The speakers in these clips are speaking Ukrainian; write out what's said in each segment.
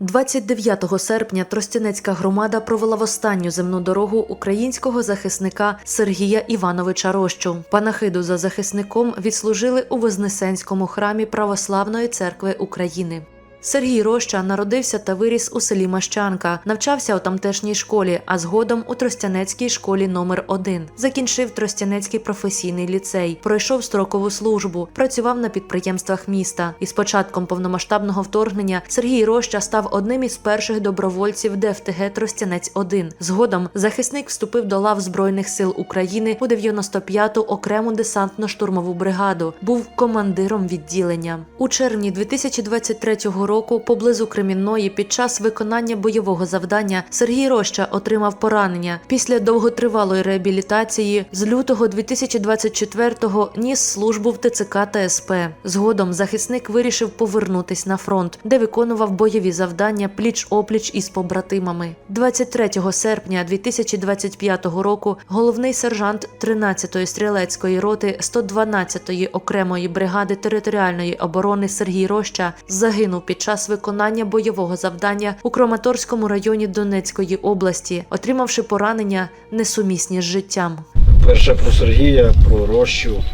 29 серпня Тростянецька громада провела в останню земну дорогу українського захисника Сергія Івановича Рощу. Панахиду за захисником відслужили у Вознесенському храмі Православної церкви України. Сергій Роща народився та виріс у селі Мащанка, навчався у тамтешній школі, а згодом у Тростянецькій школі номер 1 Закінчив Тростянецький професійний ліцей, пройшов строкову службу, працював на підприємствах міста. І з початком повномасштабного вторгнення Сергій Роща став одним із перших добровольців ДФТГ Тростянець 1 Згодом захисник вступив до лав Збройних сил України у 95-ту окрему десантно-штурмову бригаду. Був командиром відділення. У червні 2023 року поблизу Кремінної під час виконання бойового завдання Сергій Роща отримав поранення. Після довготривалої реабілітації з лютого 2024-го ніс службу в ТЦК та СП. Згодом захисник вирішив повернутись на фронт, де виконував бойові завдання пліч-опліч із побратимами. 23 серпня 2025 року головний сержант 13-ї стрілецької роти 112-ї окремої бригади територіальної оборони Сергій Роща загинув під час виконання бойового завдання у Краматорському районі Донецької області, отримавши поранення несумісні з життям. Перше про Сергія, про рощу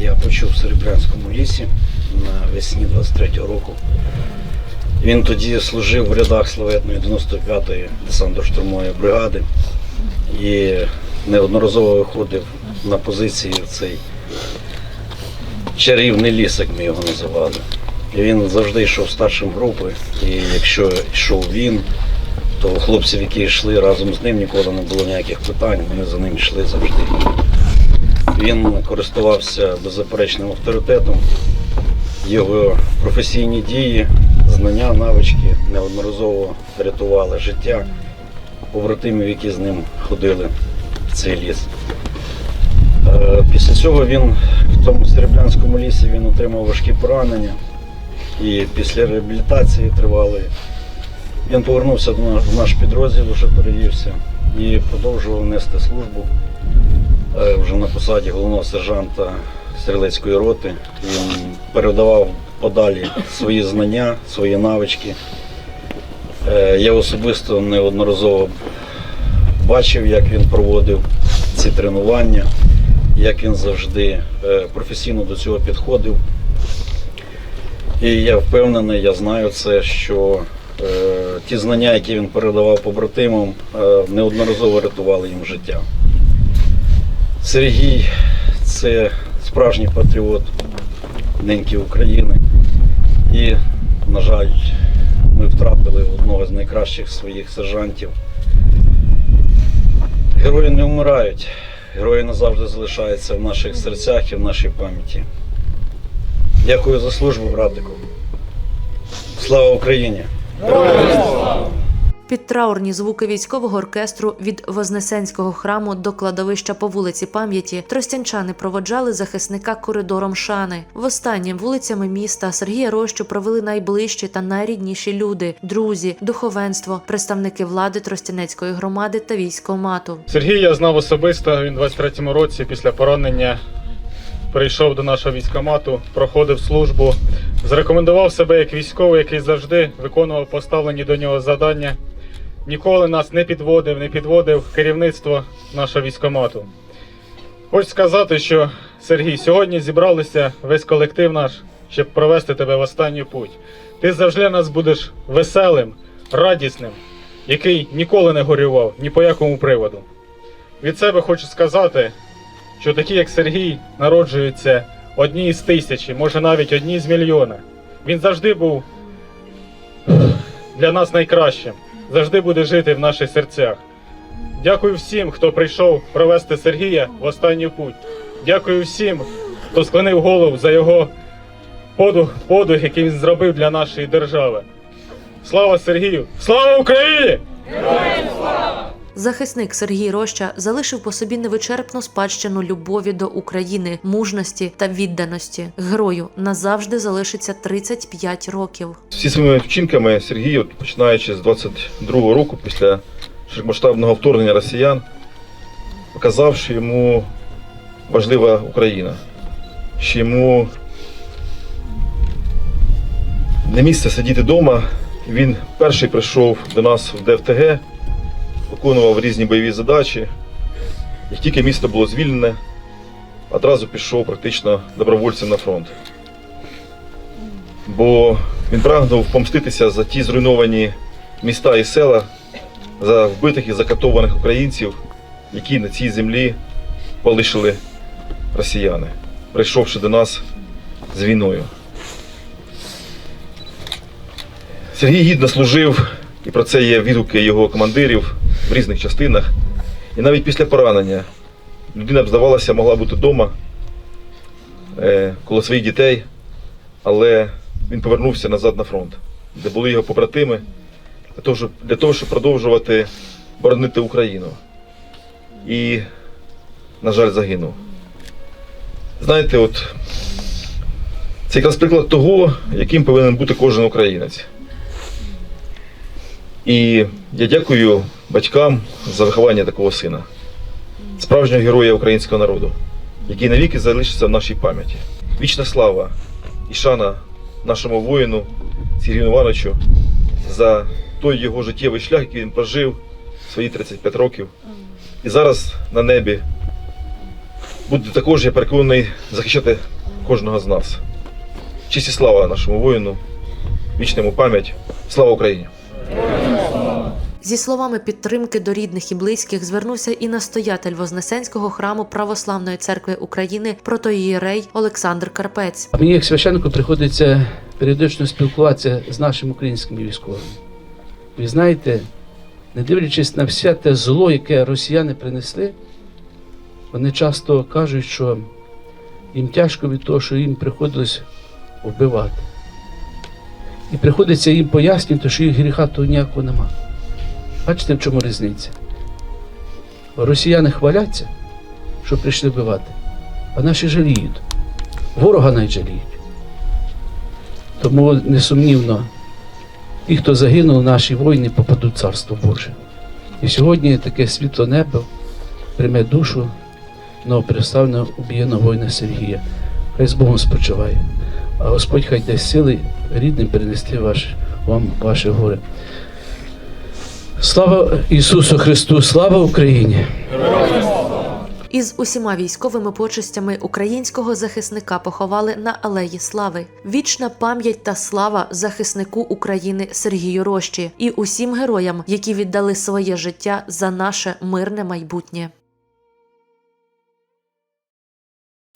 я почув в Серебрянському лісі навесні 23-го року. Він тоді служив в рядах славетної 95-ї десантно-штурмової бригади і неодноразово виходив на позиції в цей чарівний ліс, як ми його називали. Він завжди йшов старшим групи, і якщо йшов він, то хлопців, які йшли разом з ним, ніколи не було ніяких питань, вони за ним йшли завжди. Він користувався беззаперечним авторитетом. Його професійні дії, знання, навички неодноразово рятували життя побратимів, які з ним ходили в цей ліс. Е, Після цього він в тому Серебрянському лісі він отримав важкі поранення і після реабілітації тривалої він повернувся в наш підрозділ, вже перевівся і продовжував нести службу е, вже на посаді головного сержанта стрілецької роти. Він передавав подалі свої знання, свої навички. Е, Я особисто неодноразово бачив, як він проводив ці тренування, як він завжди е, професійно до цього підходив. І я впевнений, я знаю це, що е, ті знання, які він передавав побратимам, е, неодноразово рятували їм життя. Сергій це справжній патріот неньки України. І, на жаль, ми втратили одного з найкращих своїх сержантів. Герої не вмирають. Герої назавжди залишаються в наших серцях і в нашій пам'яті. Дякую за службу, братику. Слава Україні! Під траурні звуки військового оркестру від Вознесенського храму до кладовища по вулиці пам'яті тростянчани проводжали захисника коридором шани. Востаннє вулицями міста Сергія Рощу провели найближчі та найрідніші люди, друзі, духовенство, представники влади Тростянецької громади та військомату. Сергій я знав особисто. Він у 23-му році після поранення прийшов до нашого військомату, проходив службу, зарекомендував себе як військовий, який завжди виконував поставлені до нього завдання. Ніколи нас не підводив, не підводив керівництво нашого військомату. Хочу сказати, що Сергій, сьогодні зібралися весь колектив наш, щоб провести тебе в останню путь. Ти завжди нас будеш веселим, радісним, який ніколи не горював ні по якому приводу. Від себе хочу сказати, що такі, як Сергій, народжуються одні із тисячі, може навіть одні з мільйона. Він завжди був для нас найкращим, завжди буде жити в наших серцях. Дякую всім, хто прийшов провести Сергія в останню путь. Дякую всім, хто склонив голову за його подвиг, подвиг, який він зробив для нашої держави. Слава Сергію! Слава Україні! Захисник Сергій Роща залишив по собі невичерпну спадщину любові до України, мужності та відданості. Герою назавжди залишиться 35 років. Всі своїми вчинками Сергій, от починаючи з 22-го року, після широкомасштабного вторгнення росіян, показав, що йому важлива Україна, що йому не місце сидіти вдома Він перший прийшов до нас в ДФТГ, виконував різні бойові задачі. Як тільки місто було звільнене, одразу пішов практично добровольцем на фронт. Бо він прагнув помститися за ті зруйновані міста і села, за вбитих і закатованих українців, які на цій землі полишили росіяни, прийшовши до нас з війною. Сергій гідно служив, і про це є відгуки його командирів в різних частинах. І навіть після поранення людина б здавалося, могла бути вдома е, коло своїх дітей, але він повернувся назад на фронт, де були його побратими, для того, щоб продовжувати боронити Україну. І, на жаль, загинув. Знаєте, от це якраз приклад того, яким повинен бути кожен українець. І я дякую батькам за виховання такого сина, справжнього героя українського народу, який навіки залишиться в нашій пам'яті. Вічна слава і шана нашому воїну Сергію Івановичу за той його життєвий шлях, який він прожив свої 35 років. І зараз на небі буде також, я переконаний, захищати кожного з нас. Честь і слава нашому воїну, вічному пам'ять. Слава Україні! Зі словами підтримки до рідних і близьких звернувся і настоятель Вознесенського храму Православної церкви України протоїєрей Олександр Карпець. Мені як священнику приходиться періодично спілкуватися з нашими українськими військовими. Ви знаєте, не дивлячись на все те зло, яке росіяни принесли, вони часто кажуть, що їм тяжко від того, що їм приходилось вбивати. І приходиться їм пояснювати, що їх гріха того ніякого нема. Бачите, в чому різниця? Росіяни хваляться, що прийшли вбивати, а наші жаліють. Ворога навіть жаліють. Тому несумнівно, ті, хто загинув, наші воїни попадуть в Царство Боже. І сьогодні таке світло небо прийме душу новоприставленого убієного воїна Сергія. Хай з Богом спочиває. А Господь хай дасть сили рідним перенести ваш, вам ваше горе. Слава Ісусу Христу! Слава Україні! Із усіма військовими почестями українського захисника поховали на Алеї Слави. Вічна пам'ять та слава захиснику України Сергію Рощі і усім героям, які віддали своє життя за наше мирне майбутнє.